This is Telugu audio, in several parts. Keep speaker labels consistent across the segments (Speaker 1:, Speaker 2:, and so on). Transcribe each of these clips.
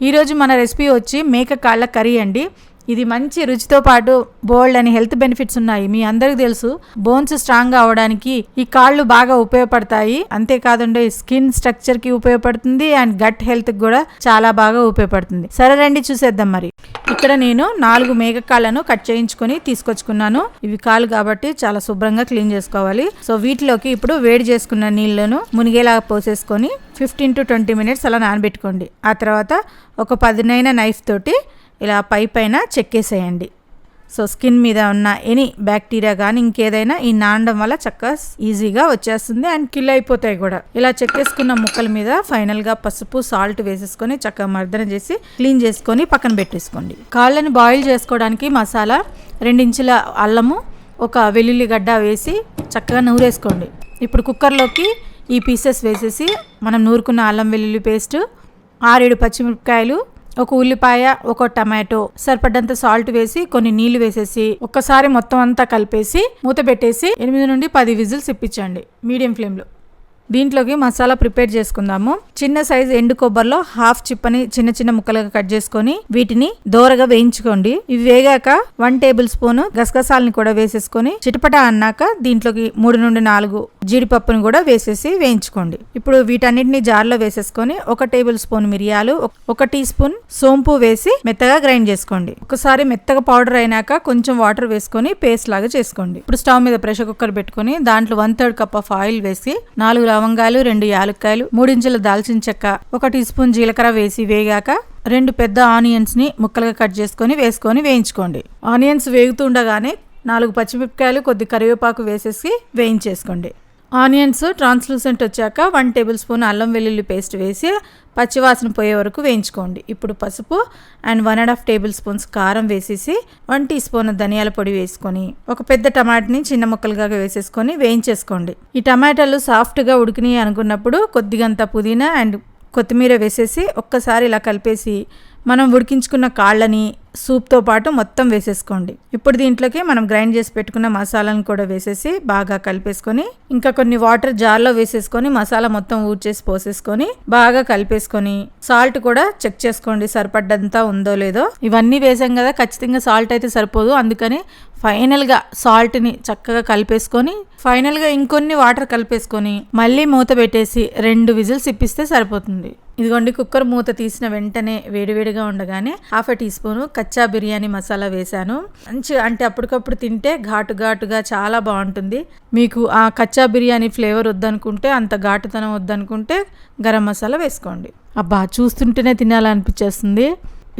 Speaker 1: ఈరోజు మన రెసిపీ వచ్చి మేక కాళ్ళ కర్రీ అండి. ఇది మంచి రుచితో పాటు బోల్డ్ అని హెల్త్ బెనిఫిట్స్ ఉన్నాయి. మీ అందరికి తెలుసు బోన్స్ స్ట్రాంగ్ అవడానికి ఈ కాళ్ళు బాగా ఉపయోగపడతాయి. అంతేకాదండి స్కిన్ స్ట్రక్చర్కి ఉపయోగపడుతుంది అండ్ గట్ హెల్త్ కూడా చాలా బాగా ఉపయోగపడుతుంది. సరే రండి చూసేద్దాం మరి. ఇక్కడ నేను నాలుగు మేక కాళ్ళను కట్ చేయించుకొని తీసుకొచ్చుకున్నాను. ఇవి కాళ్ళు కాబట్టి చాలా శుభ్రంగా క్లీన్ చేసుకోవాలి. సో వీటిలోకి ఇప్పుడు వేడి చేసుకున్న నీళ్ళను మునిగేలా పోసేసుకొని ఫిఫ్టీన్ టు ట్వంటీ మినిట్స్ అలా నానబెట్టుకోండి. ఆ తర్వాత ఒక పదినైన నైఫ్ తోటి ఇలా పై పైన చెక్కేసేయండి సో స్కిన్ మీద ఉన్న ఎనీ బ్యాక్టీరియా కానీ ఇంకేదైనా ఈ నానడం వల్ల చక్కగా ఈజీగా వచ్చేస్తుంది అండ్ కిల్ అయిపోతాయి కూడా. ఇలా చెక్కేసుకున్న ముక్కల మీద ఫైనల్గా పసుపు సాల్ట్ వేసేసుకొని చక్కగా మర్దన చేసి క్లీన్ చేసుకొని పక్కన పెట్టేసుకోండి. కాళ్ళని బాయిల్ చేసుకోవడానికి మసాలా రెండించుల అల్లము ఒక వెల్లుల్లి గడ్డ వేసి చక్కగా నూరేసుకోండి. ఇప్పుడు కుక్కర్లోకి ఈ పీసెస్ వేసేసి మనం నూరుకున్న అల్లం వెల్లుల్లి పేస్ట్ ఆరేడు పచ్చిమిరపకాయలు ఒక ఉల్లిపాయ ఒక టమాటో సరిపడ్డంత సాల్ట్ వేసి కొన్ని నీళ్ళు వేసేసి ఒక్కసారి మొత్తం అంతా కలిపేసి మూత పెట్టేసి ఎనిమిది నుండి పది విజిల్స్ ఇప్పించండి మీడియం ఫ్లేమ్లో. దీంట్లోకి మసాలా ప్రిపేర్ చేసుకుందాము. చిన్న సైజు ఎండు కొబ్బరిలో హాఫ్ చిప్పని చిన్న చిన్న ముక్కలుగా కట్ చేసుకొని వీటిని దోరగా వేయించుకోండి. ఇవి వేగాక వన్ టేబుల్ స్పూన్ గసగసాలని కూడా వేసేసుకొని చిటపట అన్నాక దీంట్లోకి మూడు నుండి నాలుగు జీడిపప్పును కూడా వేసేసి వేయించుకోండి. ఇప్పుడు వీటన్నిటిని జార్లో వేసేసుకొని ఒక టేబుల్ స్పూన్ మిరియాలు ఒక- ఒక టీ స్పూన్ సోంపు వేసి మెత్తగా గ్రైండ్ చేసుకోండి. ఒకసారి మెత్తగా పౌడర్ అయినాక కొంచెం వాటర్ వేసుకొని పేస్ట్ లాగా చేసుకోండి. ఇప్పుడు స్టవ్ మీద ప్రెషర్ కుక్కర్ పెట్టుకొని దాంట్లో one third cup of oil వేసి నాలుగు లవంగాలు రెండు యాలక్కాయలు మూడించుల దాల్చిన చెక్క ఒక టీ స్పూన్ జీలకర్ర వేసి వేగాక రెండు పెద్ద ఆనియన్స్ని ముక్కలుగా కట్ చేసుకొని వేసుకొని వేయించుకోండి. ఆనియన్స్ వేగుతుండగానే నాలుగు పచ్చిమిరపకాయలు కొద్ది కరివేపాకు వేసేసి వేయించేసుకోండి. ఆనియన్స్ ట్రాన్స్లూసెంట్ వచ్చాక వన్ టేబుల్ స్పూన్ అల్లం వెల్లుల్లి పేస్ట్ వేసి పచ్చివాసన పోయే వరకు వేయించుకోండి. ఇప్పుడు పసుపు and one and half tablespoons కారం వేసేసి వన్ టీ స్పూన్ ధనియాల పొడి వేసుకొని ఒక పెద్ద టమాటాని చిన్న ముక్కలుగా వేసేసుకొని వేయించేసుకోండి. ఈ టమాటాలు సాఫ్ట్గా ఉడికినాయి అనుకున్నప్పుడు కొద్దిగంత పుదీనా అండ్ కొత్తిమీర వేసేసి ఒక్కసారి ఇలా కలిపేసి మనం ఉడికించుకున్న కాళ్ళని సూప్తో పాటు మొత్తం వేసేసుకోండి. ఇప్పుడు దీంట్లోకి మనం గ్రైండ్ చేసి పెట్టుకున్న మసాలాను కూడా వేసేసి బాగా కలిపేసుకొని ఇంకా కొన్ని వాటర్ జార్లో వేసేసుకొని మసాలా మొత్తం ఊడ్చేసి పోసేసుకొని బాగా కలిపేసుకొని సాల్ట్ కూడా చెక్ చేసుకోండి సరిపడ్డంతా ఉందో లేదో. ఇవన్నీ వేసాం కదా ఖచ్చితంగా సాల్ట్ అయితే సరిపోదు. అందుకని ఫైనల్గా సాల్ట్ని చక్కగా కలిపేసుకొని ఫైనల్గా ఇంకొన్ని వాటర్ కలిపేసుకొని మళ్ళీ మూత పెట్టేసి రెండు విజిల్స్ ఇప్పిస్తే సరిపోతుంది. ఇదిగోండి కుక్కర్ మూత తీసిన వెంటనే వేడివేడిగా ఉండగానే half teaspoon kachcha biryani masala వేశాను. మంచిగా అంటే అప్పటికప్పుడు తింటే ఘాటు ఘాటుగా చాలా బాగుంటుంది. మీకు ఆ కచ్చా బిర్యానీ ఫ్లేవర్ వద్దనుకుంటే అంత ఘాటుతనం వద్దనుకుంటే గరం మసాలా వేసుకోండి. అబ్బా చూస్తుంటేనే తినాలనిపించేస్తుంది.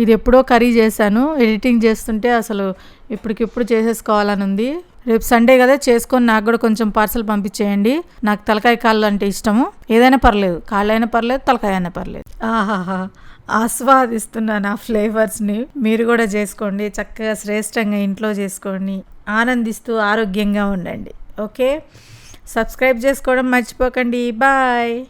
Speaker 1: ఇది ఎప్పుడో కర్రీ చేశాను. ఎడిటింగ్ చేస్తుంటే అసలు ఇప్పటికిప్పుడు చేసేసుకోవాలని ఉంది రేపు సండే కదా చేసుకొని నాకు కూడా కొంచెం పార్సల్ పంపించేయండి. నాకు తలకాయ కాళ్ళు అంటే ఇష్టము. ఏదైనా పర్లేదు. కాళ్ళు అయినా పర్లేదు తలకాయ అయినా పర్లేదు. ఆహాహా. ఆస్వాదిస్తున్నాను ఆ ఫ్లేవర్స్ని మీరు కూడా చేసుకోండి. చక్కగా శ్రేష్టంగా ఇంట్లో చేసుకోండి. ఆనందిస్తూ ఆరోగ్యంగా ఉండండి. ఓకే? సబ్స్క్రైబ్ చేసుకోవడం మర్చిపోకండి. బాయ్